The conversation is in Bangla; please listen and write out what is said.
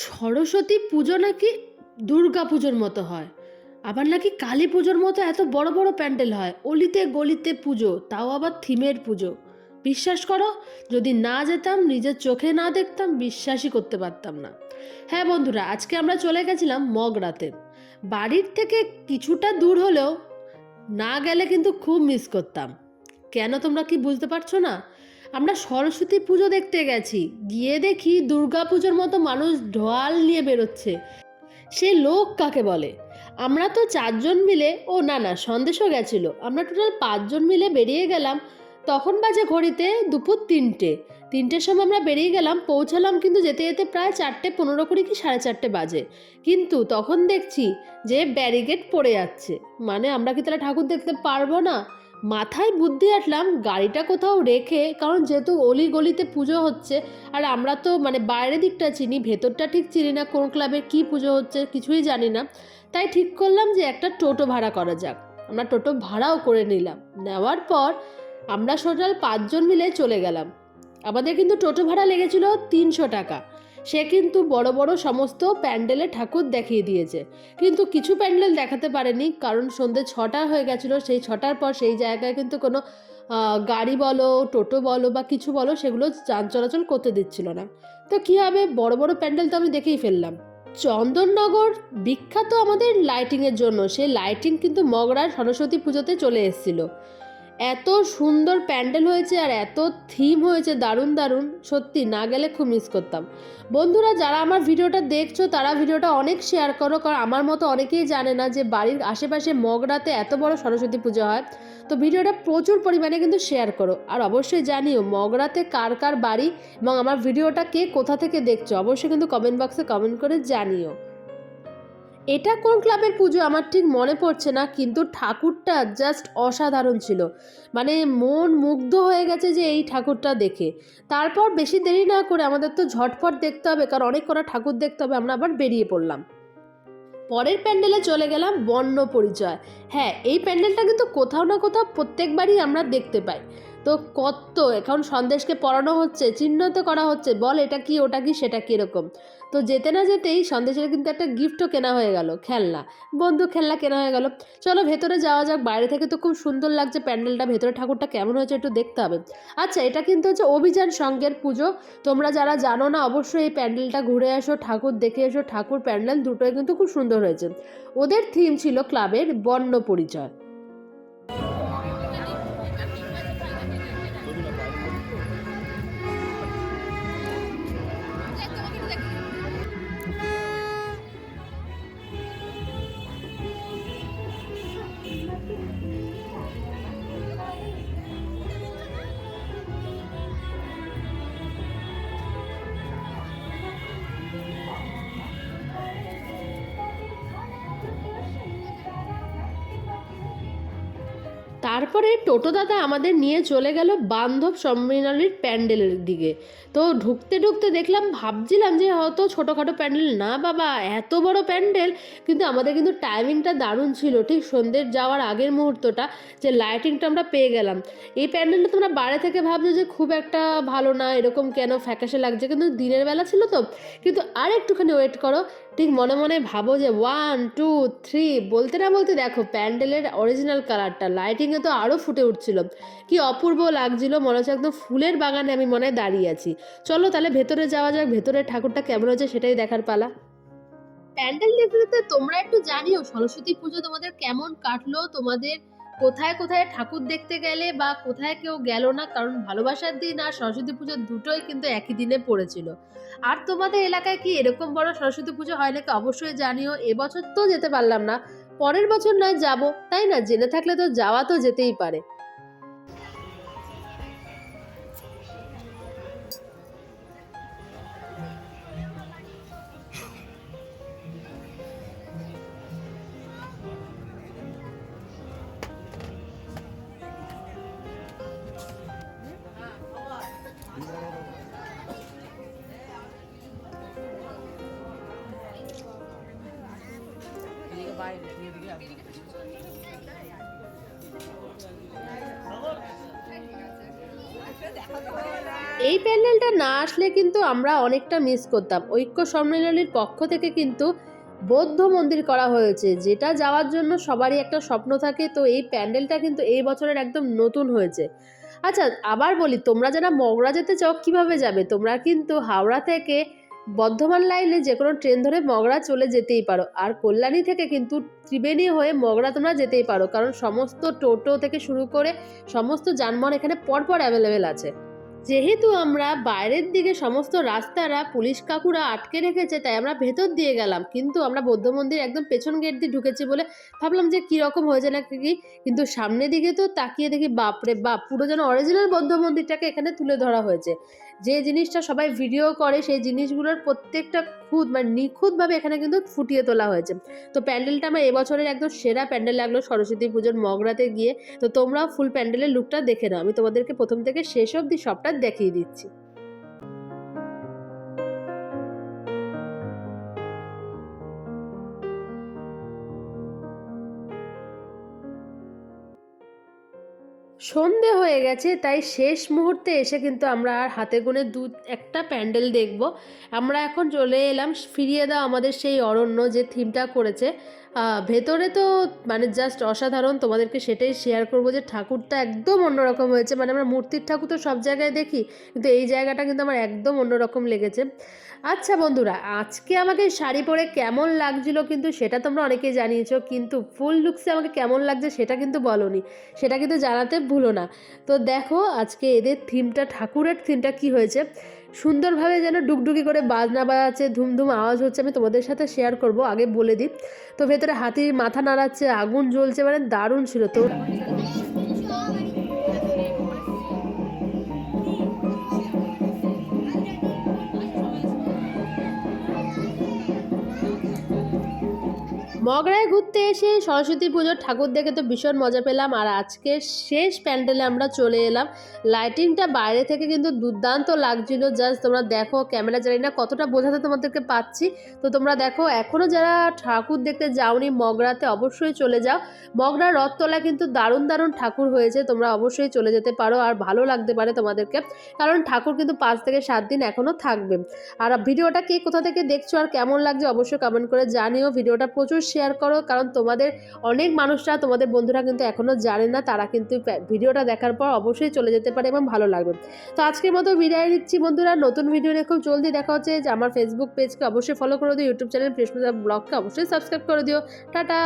সরস্বতী পুজো নাকি দুর্গা পুজোর মতো হয়। আবার নাকি কালী পুজোর মতো এত বড় বড় প্যান্ডেল হয়। অলিতে গলিতে পুজো, তাও আবার থিমের পুজো। বিশ্বাস করো, যদি না যেতাম, নিজের চোখে না দেখতাম, বিশ্বাসই করতে পারতাম না। হ্যাঁ বন্ধুরা, আজকে আমরা চলে গেছিলাম মগরাতে। বাড়ির থেকে কিছুটা দূর হলেও না গেলে কিন্তু খুব মিস করতাম। কেন তোমরা কি বুঝতে পারছ না? আমরা সরস্বতী পুজো দেখতে গেছি। গিয়ে দেখি দুর্গা পুজোর মতো মানুষ ঢোয়াল নিয়ে বেরোচ্ছে। সে লোক কাকে বলে? আমরা তো চারজন মিলে, ও না না, সন্দেশও গেছিল। আমরা টোটাল পাঁচজন মিলে বেরিয়ে গেলাম। তখন বাজে ঘড়িতে দুপুর তিনটে। তিনটের সময় আমরা বেরিয়ে গেলাম, পৌঁছালাম কিন্তু যেতে যেতে প্রায় চারটে পনেরো কুড়ি কি সাড়ে চারটে বাজে। কিন্তু তখন দেখছি যে ব্যারিকেড পড়ে যাচ্ছে। মানে আমরা কি তাহলে ঠাকুর দেখতে পারব না? মাথায় বুদ্ধি আসলাম গাড়িটা কোথাও রেখে, কারণ যেহেতু অলি গলিতে পুজো হচ্ছে, আর আমরা তো মানে বাইরের দিকটা চিনি, ভেতরটা ঠিক চিনি না, কোন ক্লাবের কী পুজো হচ্ছে কিছুই জানি না। তাই ঠিক করলাম যে একটা টোটো ভাড়া করা যাক। আমরা টোটো ভাড়াও করে নিলাম। নেওয়ার পর আমরা টোটাল পাঁচজন মিলে চলে গেলাম। আমাদের কিন্তু টোটো ভাড়া লেগেছিল তিনশো টাকা। সে কিন্তু বড় বড় সমস্ত প্যান্ডেলে ঠাকুর দেখিয়ে দিয়েছে। কিন্তু কিছু প্যান্ডেল দেখাতে পারেনি, কারণ সন্ধ্যে ছটা হয়ে গেছিল, সেই ছটার পর সেই জায়গায় কিন্তু কোনো গাড়ি বলো, টোটো বলো বা কিছু বলো, সেগুলো যান চলাচল করতে দিচ্ছিল না। তো কী হবে, বড় বড় প্যান্ডেল তো আমি দেখেই ফেললাম। চন্দননগর বিখ্যাত আমাদের লাইটিংয়ের জন্য, সেই লাইটিং কিন্তু মগরার সরস্বতী পুজোতে চলে এসেছিল। এত সুন্দর প্যান্ডেল হয়েছে আর এত থিম হয়েছে, দারুণ দারুণ। সত্যি, না গেলে খুব মিস করতাম। বন্ধুরা, যারা আমার ভিডিওটা দেখছ, তারা ভিডিওটা অনেক শেয়ার করো, কারণ আমার মতো অনেকেই জানে না যে বাড়ির আশেপাশে মগরাতে এত বড় সরস্বতী পুজো হয়। তো ভিডিওটা প্রচুর পরিমাণে কিন্তু শেয়ার করো। আর অবশ্যই জানিও, মগরাতে কার কার বাড়ি এবং আমার ভিডিওটা কে কোথা থেকে দেখছ, অবশ্যই কিন্তু কমেন্ট বক্সে কমেন্ট করে জানিও। এটা কোন ক্লাবের পুজো আমার ঠিক মনে পড়ছে না, কিন্তু ঠাকুরটা জাস্ট অসাধারণ ছিল। মানে মন মুগ্ধ হয়ে গেছে যে এই ঠাকুরটা দেখে। তারপর বেশি দেরি না করে আমাদের তো ঝটপট দেখতে হবে, কারণ অনেক কটা ঠাকুর দেখতে হবে, আমরা আবার বেরিয়ে পড়লাম। পরের প্যান্ডেলে চলে গেলাম বর্ণ পরিচয়। হ্যাঁ এই প্যান্ডেলটা কিন্তু কোথাও না কোথাও প্রত্যেকবারই আমরা দেখতে পাই। তো কত এখন সন্দেশকে পড়ানো হচ্ছে, চিহ্নিত করা হচ্ছে, বল এটা কি, ওটা কি, সেটা কি এরকম। তো যেতে না যেতেই সন্দেশের কিন্তু একটা গিফটও কেনা হয়ে গেল, খেলনা। বন্ধু, খেলনা কেনা হয়ে গেল। চলো ভেতরে যাওয়া যাক, বাইরে থেকে তো খুব সুন্দর লাগছে প্যান্ডেলটা, ভেতরে ঠাকুরটা কেমন হয়েছে একটু দেখতে হবে। আচ্ছা এটা কিন্তু হচ্ছে অভিযান সঙ্গের পুজো। তোমরা যারা জানো না, অবশ্যই এই প্যান্ডেলটা ঘুরে এসো, ঠাকুর দেখে এসো, ঠাকুর প্যান্ডেল দুটোই কিন্তু খুব সুন্দর হয়েছে। ওদের থিম ছিল ক্লাবের বর্ণ পরিচয়। তারপরে টোটো দাদা আমাদের নিয়ে চলে গেল বান্ধব সম্মিলনীর প্যান্ডেলের দিকে। তো ঢুকতে ঢুকতে দেখলাম, ভাবছিলাম যে হয়তো ছোটোখাটো প্যান্ডেল। না বাবা, এত বড় প্যান্ডেল, কিন্তু আমাদের কিন্তু টাইমিংটা দারুণ ছিল। ঠিক সন্ধ্যের যাওয়ার আগের মুহূর্তটা যে লাইটিংটা আমরা পেয়ে গেলাম। এই প্যান্ডেলটা তোমরা বাইরে থেকে ভাবছ যে খুব একটা ভালো না, এরকম কেন ফ্যাকাশে লাগছে? কিন্তু দিনের বেলা ছিল তো। কিন্তু আর একটুখানি ওয়েট করো ঠিক মনে মনে ভাবো যে ওয়ান টু থ্রি বলতে না বলতে দেখো প্যান্ডেলের অরিজিনাল কালারটা লাইটিংয়ে তো আরও ফুটে উঠছিল। কি অপূর্ব লাগছিল, মনে হচ্ছে একদম ফুলের বাগানে আমি মনে হয় দাঁড়িয়ে আছি। চলো তাহলে ভেতরে যাওয়া যাক, ভেতরের ঠাকুরটা কেমন হয়েছে সেটাই দেখার পালা। প্যান্ডেল দেখতে দেখতে তোমরা একটু জানিও, সরস্বতী পুজো তোমাদের কেমন কাটলো, তোমাদের কোথায় কোথায় ঠাকুর দেখতে গেলে বা কোথায় কেউ গেল না, কারণ ভালোবাসার দিন আর সরস্বতী পুজো দুটোই কিন্তু একই দিনে পড়েছিল। আর তোমাদের এলাকায় কি এরকম বড় সরস্বতী পুজো হয় নাকি অবশ্যই জানিও, এবছর তো যেতে পারলাম না। পরের বছর নয়, যাব, তাই না? জেনে থাকলে তো যাওয়া তো যেতেই পারে। এই প্যান্ডেলটা না আসলে কিন্তু আমরা অনেকটা মিস করতাম। ঐক্য সম্মেলনের পক্ষ থেকে কিন্তু বৌদ্ধ মন্দির করা হয়েছে। যেটা যাওয়ার জন্য সবারই একটা স্বপ্ন থাকে। তো এই প্যান্ডেলটা কিন্তু এই বছরের একদম নতুন হয়েছে। আচ্ছা আবার বলি, তোমরা যারা মগরা যেতে চাও, কীভাবে যাবে? তোমরা কিন্তু হাওড়া থেকে বর্ধমান লাইনে যে কোনো ট্রেন ধরে মগরা চলে যেতেই পারো। আর কল্যাণী থেকে কিন্তু ত্রিবেণী হয়ে মগরা তোমরা যেতেই পারো। কারণ সমস্ত টোটো থেকে শুরু করে সমস্ত যানবাহন এখানে পরপর অ্যাভেলেবেল আছে। যেহেতু আমরা বাইরের দিকে সমস্ত রাস্তারা পুলিশ কাকুরা আটকে রেখেছে, তাই আমরা ভেতর দিয়ে গেলাম। কিন্তু আমরা বৌদ্ধ মন্দির একদম পেছন গেট দিয়ে ঢুকেছি বলে ভাবলাম যে কীরকম হয়েছে না কি? কিন্তু সামনের দিকে তো তাকিয়ে দেখি, বাপরে বাপ, পুরো যেন অরিজিনাল বৌদ্ধ মন্দিরটাকে এখানে তুলে ধরা হয়েছে। যে জিনিসটা সবাই ভিডিও করে, সেই জিনিসগুলোর প্রত্যেকটা খুদ মানে নিখুঁতভাবে এখানে কিন্তু ফুটিয়ে তোলা হয়েছে। তো প্যান্ডেলটা আমার এবছরের একদম সেরা প্যান্ডেল লাগল সরস্বতী পুজোর মগরাতে গিয়ে। তো তোমরাও ফুল প্যান্ডেলের লুকটা দেখে নাও। আমি তোমাদেরকে প্রথম থেকে শেষ অবধি সবটা দেখিয়ে দিচ্ছি। সন্ধে হয়ে গেছে, তাই শেষ মুহূর্তে এসে কিন্তু আমরা আর হাতে গুনে দু একটা প্যান্ডেল দেখব। আমরা এখন চলে এলাম, ফিরিয়ে দাও আমাদের সেই অরণ্য যে থিমটা করেছে। ভেতরে তো মানে জাস্ট অসাধারণ, তোমাদেরকে সেটাই শেয়ার করব যে ঠাকুরটা একদম অন্যরকম হয়েছে। মানে আমরা মূর্তির ঠাকুর তো সব জায়গায় দেখি, কিন্তু এই জায়গাটা কিন্তু আমার একদম অন্যরকম লেগেছে। আচ্ছা বন্ধুরা, আজকে আমাকে শাড়ি পরে কেমন লাগছিল কিন্তু সেটা তোমরা অনেকেই জানিয়েছো, কিন্তু ফুল লুকসে আমাকে কেমন লাগছে সেটা কিন্তু বলনি। সেটা কিন্তু জানাতে ভুলো না। তো দেখো আজকে এদের থিমটা ঠাকুরের থিমটা কি হয়েছে? সুন্দরভাবে যেন ডুকডুকি করে বাজনা বাজাচ্ছে, ধুমধুম আওয়াজ হচ্ছে, আমি তোমাদের সাথে শেয়ার করব, আগে বলে দিই। তো ভেতরে হাতির মাথা নাড়াচ্ছে, আগুন জ্বলছে মানে দারুণ ছিল। তো মগরায় ঘুরতে এসে সরস্বতী পুজোর ঠাকুর দেখে তো ভীষণ মজা পেলাম। আর আজকে শেষ প্যান্ডেলে আমরা চলে এলাম। লাইটিংটা বাইরে থেকে কিন্তু দুর্দান্ত লাগছিল। জাস্ট তোমরা দেখো, ক্যামেরা জানি না কতটা বোঝাতে তোমাদেরকে পাচ্ছি। তো তোমরা দেখো এখনও যারা ঠাকুর দেখতে যাওনি মগরাতে অবশ্যই চলে যাও। মগরা রথতলা কিন্তু দারুণ দারুণ ঠাকুর হয়েছে, তোমরা অবশ্যই চলে যেতে পারো। আর ভালো লাগতে পারে তোমাদেরকে, কারণ ঠাকুর কিন্তু পাঁচ থেকে সাত দিন এখনও থাকবে। আর ভিডিওটা কে কোথা থেকে দেখছ আর কেমন লাগছে অবশ্যই কমেন্ট করে জানিও। ভিডিওটা প্রচুর শেয়ার করো, কারণ তোমাদের অনেক মানুষরা, তোমাদের বন্ধুরা কিন্তু এখনও জানে না, তারা কিন্তু ভিডিওটা দেখার পর অবশ্যই চলে যেতে পারে এবং ভালো লাগবে। তো আজকের মতো বিদায় দিচ্ছি বন্ধুরা, নতুন ভিডিও নিয়ে খুব জলদি দেখা হচ্ছে যে আমার ফেসবুক পেজকে অবশ্যই ফলো করে দিও ইউটিউব চ্যানেল বৃহস্পতি ব্লগকে অবশ্যই সাবস্ক্রাইব করে দিও। টাটা!